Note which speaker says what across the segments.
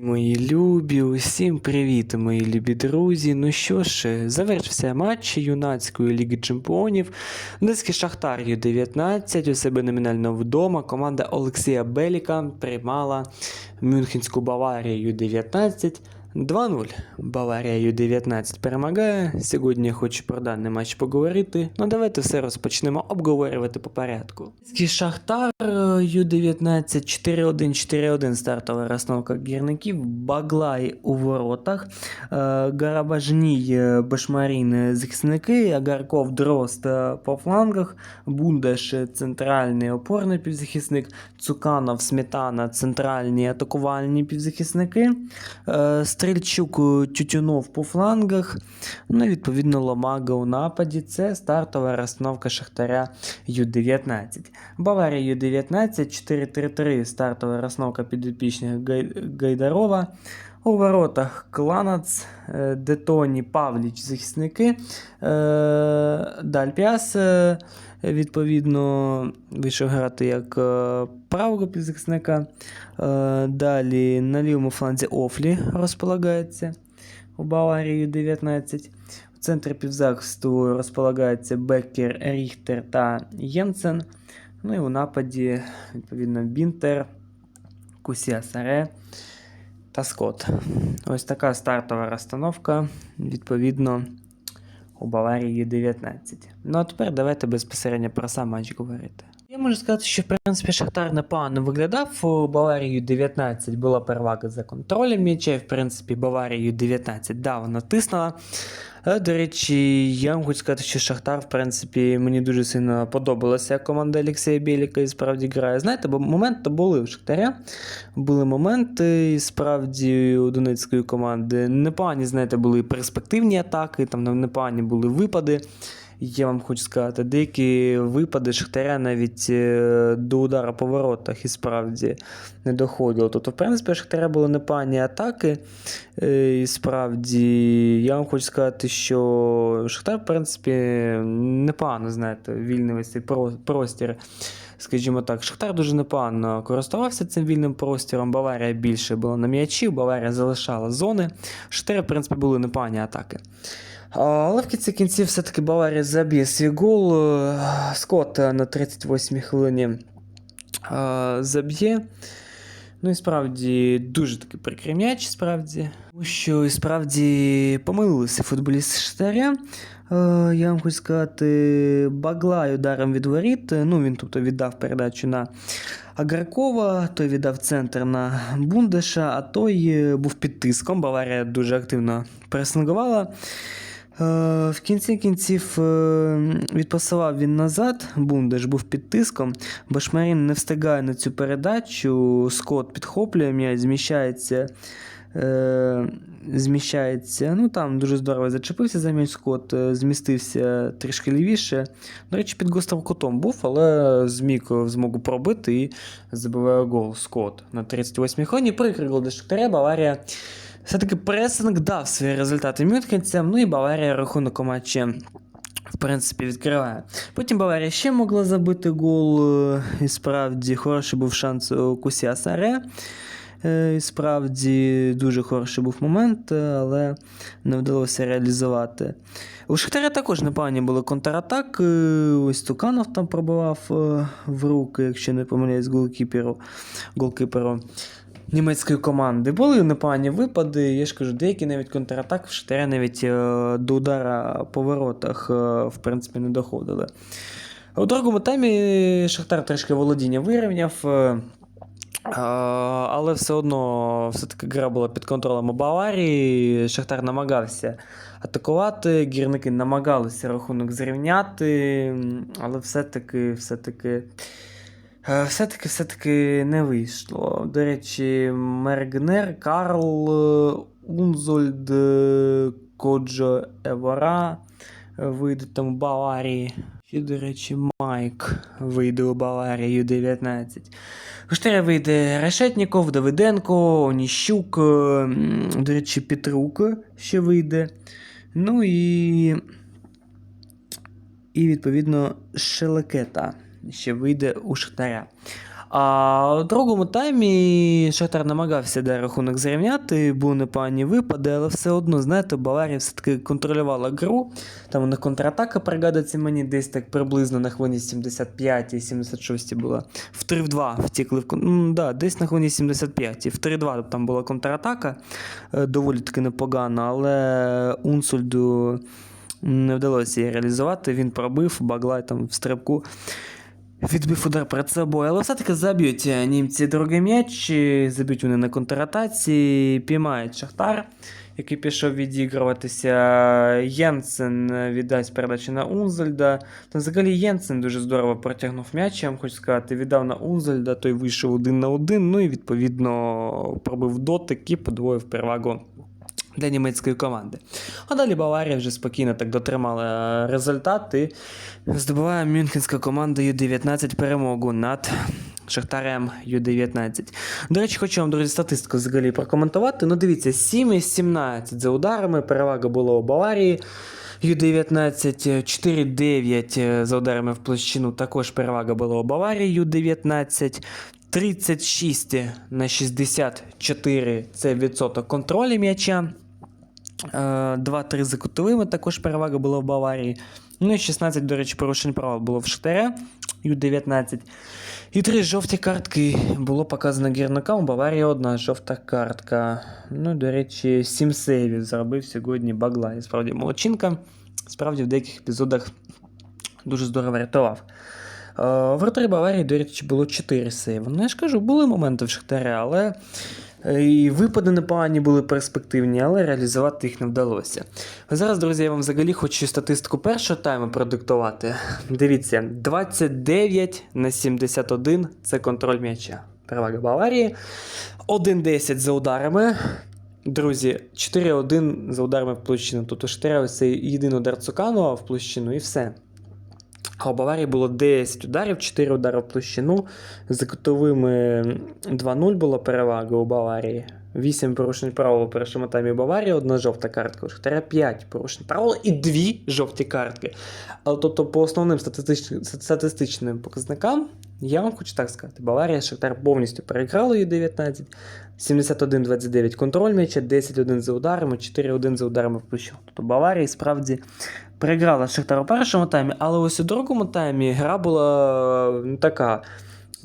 Speaker 1: Мої любі, усім привіт, мої любі друзі. Ну що ж, завершився матч юнацької ліги чемпіонів. Донецький Шахтар Ю-19 у себе номінально вдома. Команда Олексія Беліка приймала Мюнхенську Баварію Ю-19. 2-0. Баварія Ю-19 перемагає. Сьогодні я хочу про даний матч поговорити. Ну давайте все розпочнемо обговорювати по порядку. Шахтар е, Ю-19 4-1, 4-1 стартова розстановка гірників. Баглай у воротах. Е, Гарабажній, е, Башмарін захисники, Агарков, Дрозд по флангах, Бундаш центральний опорний півзахисник, Цуканов, Сметана центральні атакувальні півзахисники. Стрільчук е, Тютюнов по флангах. Ну і відповідно Ломага у нападі. Це стартова розстановка Шахтаря Ю-19. Баварія Ю-19 4-3-3 стартова розстановка підопічних Гай- Гайдарова. У воротах Кланац, е, Детоні, Павліч, захисники. Е, Дальпіас, відповідно, вийшов грати як е, правого півзахисника. Е, Далі на лівому фланзі Офлі розполагається у Баварії 19. В центрі півзахисту розполагається Беккер, Ріхтер та Єнсен. Ну і у нападі, відповідно, Бінтер, Кусія Саре та Скотт. Ось така стартова розстановка, відповідно, у Баварії 19. Ну а тепер давайте безпосередньо про сам матч говорити. Я можу сказати, що в принципі Шахтар непогано виглядав. У Баварії 19 була перевага за контролем м'яча. В принципі, Баварію 19 да, вона тиснула. Але, до речі, я вам хочу сказати, що Шахтар, в принципі, мені дуже сильно подобалася команда Олексія Біліка і справді грає. Знаєте, бо моменти були у Шахтаря. Були моменти, і справді у Донецької команди непогані, знаєте, були перспективні атаки, там непогані були випади. Я вам хочу сказати, деякі випади Шахтаря навіть е, до удара по воротах і справді не доходило. Тобто, в принципі, Шахтаря були непогані атаки. е, І справді, я вам хочу сказати, що Шахтар, в принципі, непогано, знаєте, вільний цей простір. Скажімо так, Шахтар дуже непогано користувався цим вільним простіром. Баварія більше була на м'ячі, Баварія залишала зони. Шахтаря, в принципі, були непогані атаки. Але в кінці кінців все-таки Баварія заб'є свій гол. Е, Скотт е, на 38-й хвилині е, заб'є. Ну і справді дуже такий прикрий м'яч, справді. Тому що і справді помилилися футболісти Шахтаря. Е, Я вам хочу сказати, Баглай ударом від воріт. Ну, він тобто віддав передачу на Агаркова, той віддав центр на Бундеша, а той був під тиском. Баварія дуже активно пресингувала. Е, В кінці кінців е, відпасував він назад. Бундеш був під тиском. Башмарін не встигає на цю передачу. Скот підхоплює м'яч, зміщається. Е, зміщається. Ну там дуже здорово зачепився за м'яч Скот, змістився трішки лівіше. До речі, під гострим кутом був, але зміг змогу пробити і забиває гол Скот на 38-й хвилині. Прикрий гол до Шахтаря. Баварія все-таки пресинг дав свої результати мюнхенцям, ну і Баварія рахунок у матчі. В принципі, відкриває. Потім Баварія ще могла забити гол. е, І справді хороший був шанс у Кусія Саре. Е, І справді дуже хороший був момент, е, але не вдалося реалізувати. У Шахтаря також непогані були контратаки. Ось Туканов там пробивав е, в руки, якщо не помиляюсь, голкіперу. голкіперу німецької команди. Були непогані випади. Я ж кажу, деякі навіть контратак в Шахтаря навіть е, до удара по воротах, е, в принципі, не доходили. У другому таймі Шахтар трішки володіння вирівняв. е, Але все одно все-таки гра була під контролем у Баварії. Шахтар намагався атакувати, гірники намагалися рахунок зрівняти, але все-таки, все-таки, все-таки, все-таки не вийшло. До речі, Мергнер, Карл, е, Унзольд, е, Коджо Евора е, вийдуть там у Баварії. Ще, до речі, Майк вийде у Баварію 19. У вийде Решетніков, Давиденко, Оніщук, е, до речі, Петрук ще вийде. Ну і. І, відповідно, Шелекета ще вийде у Шахтаря. А у другому таймі Шахтар намагався де рахунок зрівняти, були непогані випади, але все одно, знаєте, Баварія все-таки контролювала гру. Там у них контратака пригадується мені десь так приблизно на хвилині 75 і 76 була. В 3 в 2 втікли в ну, да, десь на хвилині 75. І В 3-2 там була контратака, е, доволі таки непогана, але Унсульду не вдалося її реалізувати. Він пробив, Баглай там в стрибку. Відбив удар перед собою, але все-таки заб'ють німці другий м'яч, заб'ють вони на контратаці, піймають Шахтар, який пішов відігруватися. Єнсен віддасть передачу на Унзельда. Та взагалі Єнсен дуже здорово протягнув м'яч, я вам хочу сказати, віддав на Унзельда, той вийшов один на один, ну і відповідно пробив дотик і подвоїв перевагу для німецької команди. А далі Баварія вже спокійно так дотримала результат і здобуває мюнхенська команда Ю-19 перемогу над Шахтарем Ю-19. До речі, хочу вам, друзі, статистику взагалі прокоментувати. Ну, дивіться, 7 із 17 за ударами, перевага була у Баварії. Ю-19 4-9 за ударами в площину, також перевага була у Баварії Ю-19. 36 на 64 це відсоток контролю м'яча. Е, 2-3 за кутовими також перевага була в Баварії. Ну і 16, до речі, порушень права було в Штаре Ю-19. І три жовті картки було показано гірникам. Баварії одна жовта картка. Ну, до речі, 7 сейвів зробив сьогодні Баглай. Справді молодчинка. Справді в деяких епізодах дуже здорово рятував. Е, вратарі Баварії, до речі, було 4 сейви. Ну, я ж кажу, були моменти в Шахтарі, але е, і випади непогані були перспективні, але реалізувати їх не вдалося. Зараз, друзі, я вам взагалі хочу статистику першого тайму продиктувати. Дивіться, 29 на 71 це контроль м'яча. Перевага Баварії. 1-10 за ударами. Друзі, 4-1 за ударами в площину. Тобто Штера ось цей єдиний удар Цуканова в площину і все. А у Баварії було 10 ударів, 4 удари в площину. За кутовими 2-0 була перевага у Баварії. 8 порушень правил у першому таймі Баварії, одна жовта картка. У Шахтаря 5 порушень правил і 2 жовті картки. Але тобто по основним статистичним, статистичним показникам, я вам хочу так сказати, Баварія Шахтар повністю переграли Ю-19. 71-29 контроль м'яча, 10-1 за ударами, 4-1 за ударами площину. Тобто Баварія справді переграла Шахтар у першому таймі, але ось у другому таймі гра була ну, така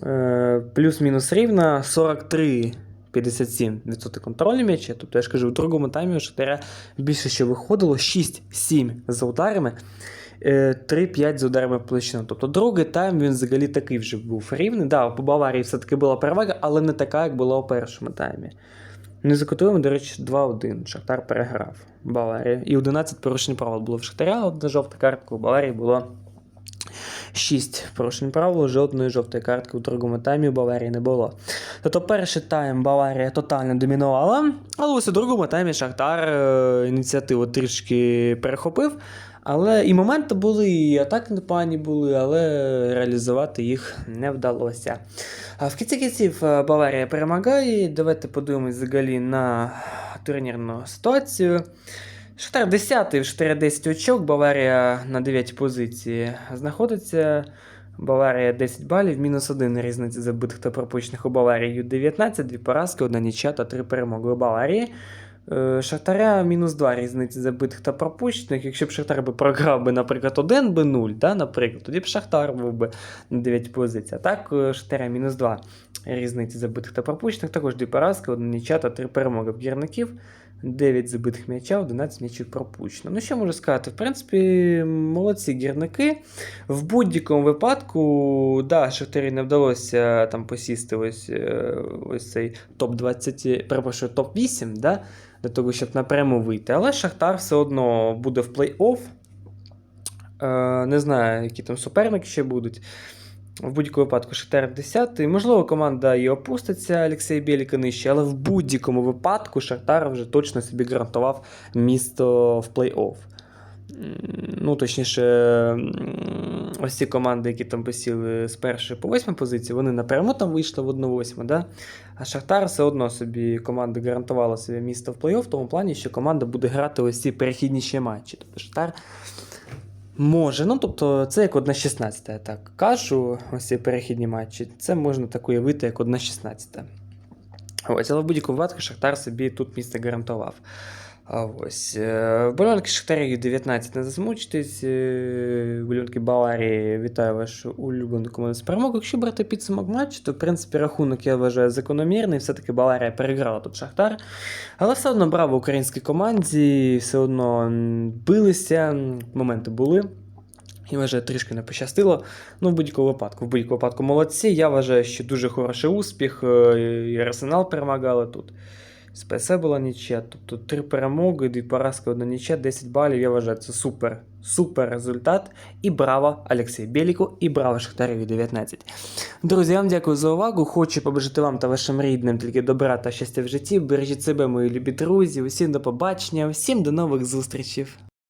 Speaker 1: е, плюс-мінус рівна 43. 57% контролю м'яча. Тобто, я ж кажу, у другому таймі у Шахтаря більше що виходило 6-7 за ударами, е, 3-5 за ударами в площину. Тобто другий тайм він взагалі такий вже був рівний. Да, по Баварії все-таки була перевага, але не така, як була у першому таймі. Не за кутовими, до речі, 2-1. Шахтар переграв Баварію. І 11 порушень правил було в Шахтаря, одна жовта картка, у Баварії було 6 порушень правил, жодної жовтої картки у другому таймі у Баварії не було. Тобто перший тайм Баварія тотально домінувала, але ось у другому таймі Шахтар е, ініціативу трішки перехопив. Але і моменти були, і атаки непогані були, але реалізувати їх не вдалося. В кінці кінців е, Баварія перемагає. Давайте подивимось взагалі на турнірну ситуацію. Шахтар 10 в Шахтаря 10 очок, Баварія на 9 позиції знаходиться. Баварія 10 балів, мінус 1 різниця забитих та пропущених у Баварії 19, 2 поразки, 1 нічия та 3 перемоги у Баварії. Е, Шахтаря мінус 2 різниці забитих та пропущених. Якщо б Шахтар би програв би, наприклад, 1 би 0, да, наприклад, тоді б Шахтар був би на 9 позицій. А так е, Шахтаря мінус 2 різниці забитих та пропущених, також 2 поразки, 1 нічия та 3 перемоги в гірників. 9 забитих м'яча, 11 м'ячів пропущено. Ну, що можу сказати? В принципі, молодці гірники. В будь-якому випадку, да, Шахтарі не вдалося там посісти ось, е, ось цей топ-20, перепрошую, топ-8, да, для того, щоб напряму вийти. Але Шахтар все одно буде в плей-офф. Е, Не знаю, які там суперники ще будуть. В будь-якому випадку Шахтар 10 Можливо, команда і опуститься Олексій Біліка нижче, але в будь-якому випадку Шахтар вже точно собі гарантував місто в плей-офф. Ну, точніше, ось ці команди, які там посіли з першої по восьмій позиції, вони напряму там вийшли в 1-8, да? а Шахтар все одно собі команда гарантувала собі місто в плей-офф, в тому плані, що команда буде грати ось ці перехідніші матчі. Тобто Шахтар Може, ну тобто це як 1-16, я так кажу, ось ці перехідні матчі. Це можна так уявити, як 1-16. Ось, але в будь-якому випадку Шахтар собі тут місце гарантував. А ось. е, Вболівальники Шахтарів 19 не засмучтесь. е, Вболівальники Баварії вітаю вашу улюблену команду з перемогою. Якщо брати підсумок матчу, то в принципі рахунок я вважаю закономірний. Все-таки Баварія переграла тут Шахтар. Але все одно браво українській команді, все одно билися, моменти були. І вважаю, трішки не пощастило. Ну, в будь-якому випадку, в будь-якому випадку молодці. Я вважаю, що дуже хороший успіх. е, І Арсенал перемагали тут. З ПС була нічия. Тобто три перемоги, дві поразки, одна нічия, 10 балів. Я вважаю, це супер. Супер результат. І браво Олексію Біліку, і браво Шахтареві 19. Друзі, я вам дякую за увагу. Хочу побажати вам та вашим рідним тільки добра та щастя в житті. Бережіть себе, мої любі друзі. Усім до побачення, всім до нових зустрічей.